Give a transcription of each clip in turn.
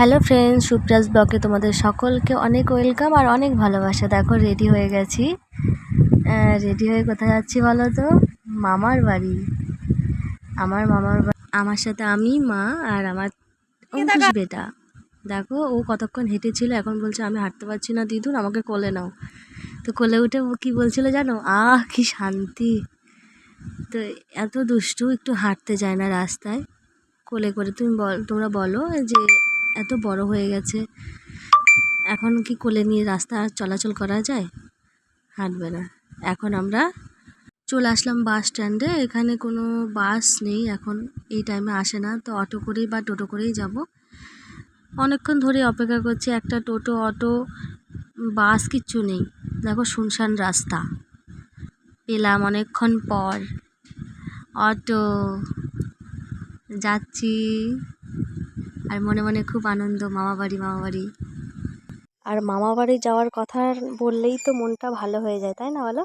Hello friends সুপ্রাস ব্লগে তোমাদের সকলকে অনেক ওয়েলকাম আর অনেক ভালোবাসা। দেখো রেডি হয়ে গেছি। রেডি হয়ে কোথায় যাচ্ছি বলো তো? মামার বাড়ি। আমার মামার বাড়ি আমার সাথে আমি মা আর আমার অঙ্কুশ বেটা। দেখো ও কতক্ষণ হেঁটেছিল এখন বলছে আমি হাঁটতে পারছি না দিদুন আমাকে কোলে নাও। তো কোলে উঠে কী বলছিল জানো? আহ কি শান্তি। তো এত দুষ্টু একটু হাঁটতে যায় না রাস্তায়। কোলে করে তুমি বল তোমরা বলো যে এত বড় হয়ে গেছে। এখন কি কোলে নিয়ে রাস্তা চলাচল করা যায়? হাঁটবে না। এখন আমরা চলে আসলাম বাস স্ট্যান্ডে। এখানে কোনো বাস নেই, এখন এই টাইমে আসে না। তো অটো করেই বা টোটো করেই যাব। অনেকক্ষণ ধরে অপেক্ষা করছি, একটা টোটো, অটো, বাস কিচ্ছু নেই। দেখো শুনশান রাস্তা। পেলাম অনেকক্ষণ পর। অটো, যাচ্ছি। আর মনে মনে খুব আনন্দ মামা বাড়ি মামা বাড়ি আর মামা বাড়ি যাওয়ার কথা বললেই তো মনটা ভালো হয়ে যায়, তাই না বলো?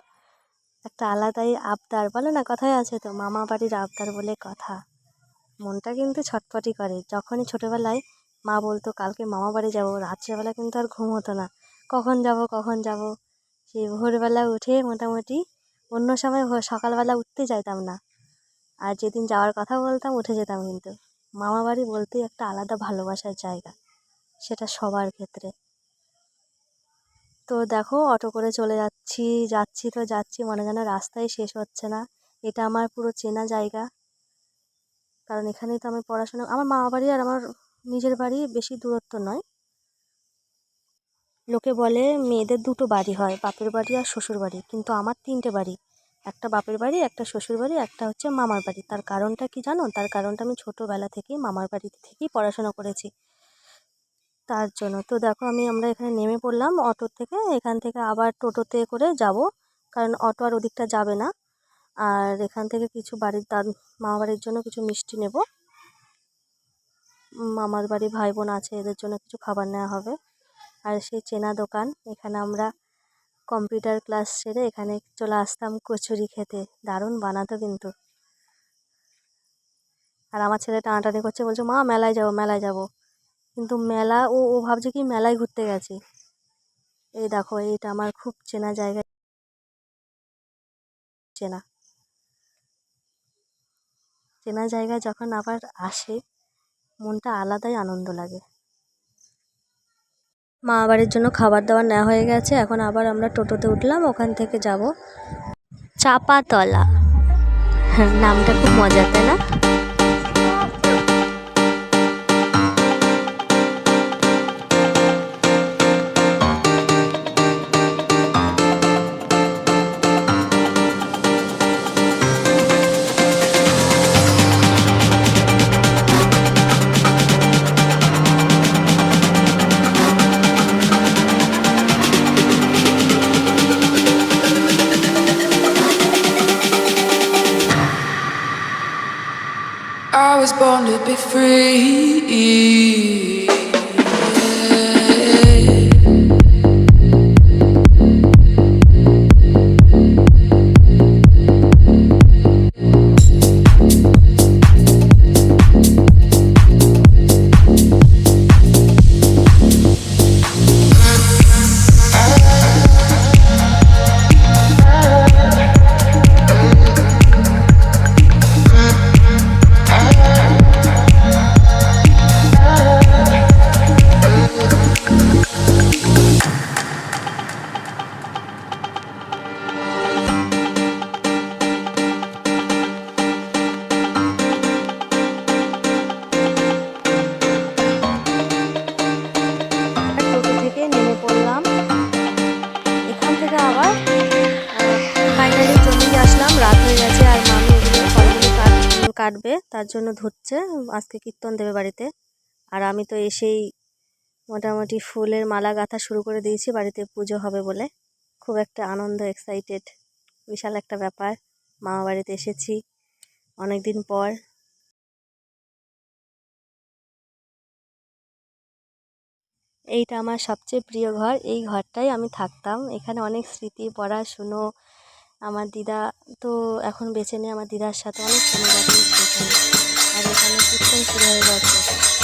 একটা আলাদাই আবদার, বলে না কথায় আছে তো মামা বাড়ির আবদার বলে কথা। মনটা কিন্তু ছটফটি করে। যখনই ছোটোবেলায় মা বলতো, কালকে মামা বাড়ি যাব রাত্রেবেলা কিন্তু আর ঘুম হতো না। কখন যাব কখন যাব? সেই ভোরবেলা উঠে মোটামুটি অন্য সময় সকালবেলা উঠতে চাইতাম না। আর যেদিন যাওয়ার কথা বলতাম, উঠে যেতাম কিন্তু। মামা বাড়ি বলতেই একটা আলাদা ভালোবাসার জায়গা, সেটা সবার ক্ষেত্রে। তো দেখো, অটো করে চলে যাচ্ছি যাচ্ছি তো যাচ্ছি, মনে যেন রাস্তায় শেষ হচ্ছে না। এটা আমার পুরো চেনা জায়গা। কারণ এখানেই তো আমি পড়াশোনা, আমার মামা বাড়ি আর আমার নিজের বাড়ি বেশি দূরত্ব নয়। লোকে বলে মেয়েদের দুটো বাড়ি হয়, বাপের বাড়ি আর শ্বশুর বাড়ি কিন্তু আমার তিনটে বাড়ি। একটা বাপের বাড়ি, একটা শ্বশুর বাড়ি, একটা হচ্ছে মামার বাড়ি। তার কারণটা কি জানো? তার কারণটা আমি ছোটোবেলা থেকেই মামার বাড়ি থেকেই পড়াশোনা করেছি। তার জন্য তো দেখো আমি, আমরা এখানে নেমে পড়লাম অটোর থেকে। এখান থেকে আবার টোটোতে করে যাব। কারণ অটো আর ওদিকটা যাবে না। আর এখান থেকে কিছু বাড়ির দাদ মামা বাড়ির জন্য কিছু মিষ্টি নেব। মামার বাড়ি ভাই বোন আছে, এদের জন্য কিছু খাবার নেওয়া হবে। আর সেই চেনা দোকান, এখানে আমরা কম্পিউটার ক্লাস সেরে এখানে চলে আসতাম কচুরি খেতে। দারুণ বানাতো কিন্তু। আর আমার ছেলে টানাটানি করছে, বলছে, মা, মেলায় যাব মেলায় যাব। কিন্তু মেলা, ও ও ভাবছে কি মেলায় ঘুরতে গেছে। এই দেখো, এইটা আমার খুব চেনা জায়গা। চেনা। চেনা জায়গায় যখন আবার আসে, মনটা আলাদাই আনন্দ লাগে। মা বাড়ির জন্য খাবার দাবার নেওয়া হয়ে গেছে। এখন আবার আমরা টোটোতে উঠলাম, ওখান থেকে যাব। চাপাতলা। হ্যাঁ নামটা খুব মজার, তাই না? I was born to be free. কাটবে, তার জন্য ধরছে, আজকে কীর্তন দেবে বাড়িতে। আর আমি তো এসেই মোটামুটি ফুলের মালা গাঁথা শুরু করে দিয়েছি, বাড়িতে পুজো হবে বলে। খুব একটা আনন্দ এক্সাইটেড বিশাল একটা ব্যাপার। মামা বাড়িতে এসেছি অনেক দিন পর। এইটা আমার সবচেয়ে প্রিয় ঘর। এই ঘরটাই আমি থাকতাম। এখানে অনেক স্মৃতি, পড়াশুনো আমার দিদা তো এখন বেঁচে নেই আমার দিদার সাথে অনেক সময় কাটিয়েছি আর এখানে কীর্তন শুরু হয়ে গেছে।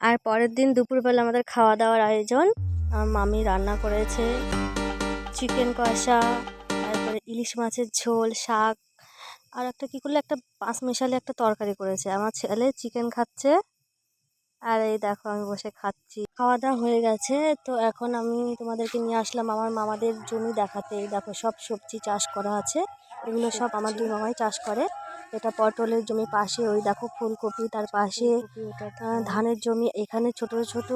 আর পরের দিন দুপুরবেলা আমাদের খাওয়া দাওয়ার আয়োজন। আমার মামি রান্না করেছে। চিকেন কষা তারপরে ইলিশ মাছের ঝোল শাক আর একটা কী করলে একটা পাঁচ মেশালে একটা তরকারি করেছে। আমার ছেলে চিকেন খাচ্ছে। আর এই দেখো আমি বসে খাচ্ছি। খাওয়া দাওয়া হয়ে গেছে তো এখন আমি তোমাদেরকে নিয়ে আসলাম আমার মামাদের জমি দেখাতে। এই দেখো সব সবজি চাষ করা আছে। এগুলো সব আমার দুই মামাই চাষ করে। এটা পটলের জমি পাশে ওই দেখো ফুলকপি তার পাশে। ধানের জমি এখানে ছোট ছোট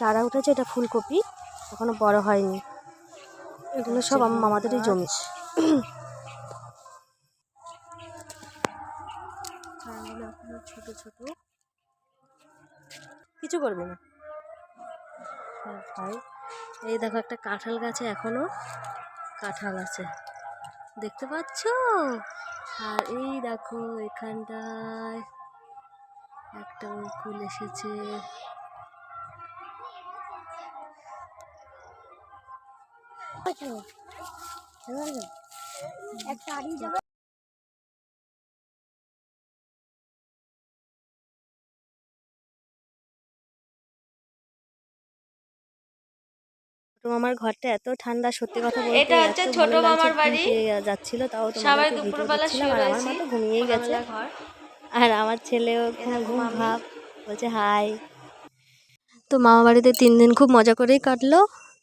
চারা উঠেছে এটা ফুলকপি। এখনও বড় হয়নি। এগুলো সব আমার মামাদেরই জমি। ছোট ছোট। কিছু করবে না? হ্যাঁ ভাই। এই দেখো একটা কাঁঠাল গাছে এখনও কাঁঠাল আছে। দেখতে পাচ্ছ? আর এই দেখো এখানটায় একটা উকুল এসেছে। একটা ছোট মামার ঘরটা এত ঠান্ডা সত্যি কথা বলতে এটা হচ্ছে ছোট মামার বাড়ি। যাচ্ছিল তাও সবাই দুপুরবেলা শুয়ে আর আমার মা তো ঘুমিয়েই গেছে। আর আমার ছেলেও ঘুম ঘুম ভাব বলছে হাই। তো মামা বাড়িতে তিন দিন খুব মজা করেই কাটলো।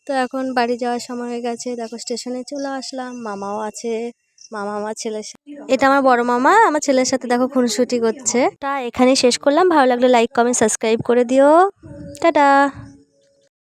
তো এখন বাড়ি যাওয়ার সময় হয়ে গেছে দেখো স্টেশনে চলে আসলাম মামাও আছে মামা আমার ছেলের সাথে এটা আমার বড় মামা আমার ছেলের সাথে দেখো খুনসুটি করছে। তা এখানেই শেষ করলাম ভালো লাগলে লাইক কমেন্ট সাবস্ক্রাইব করে দিও। টাটা।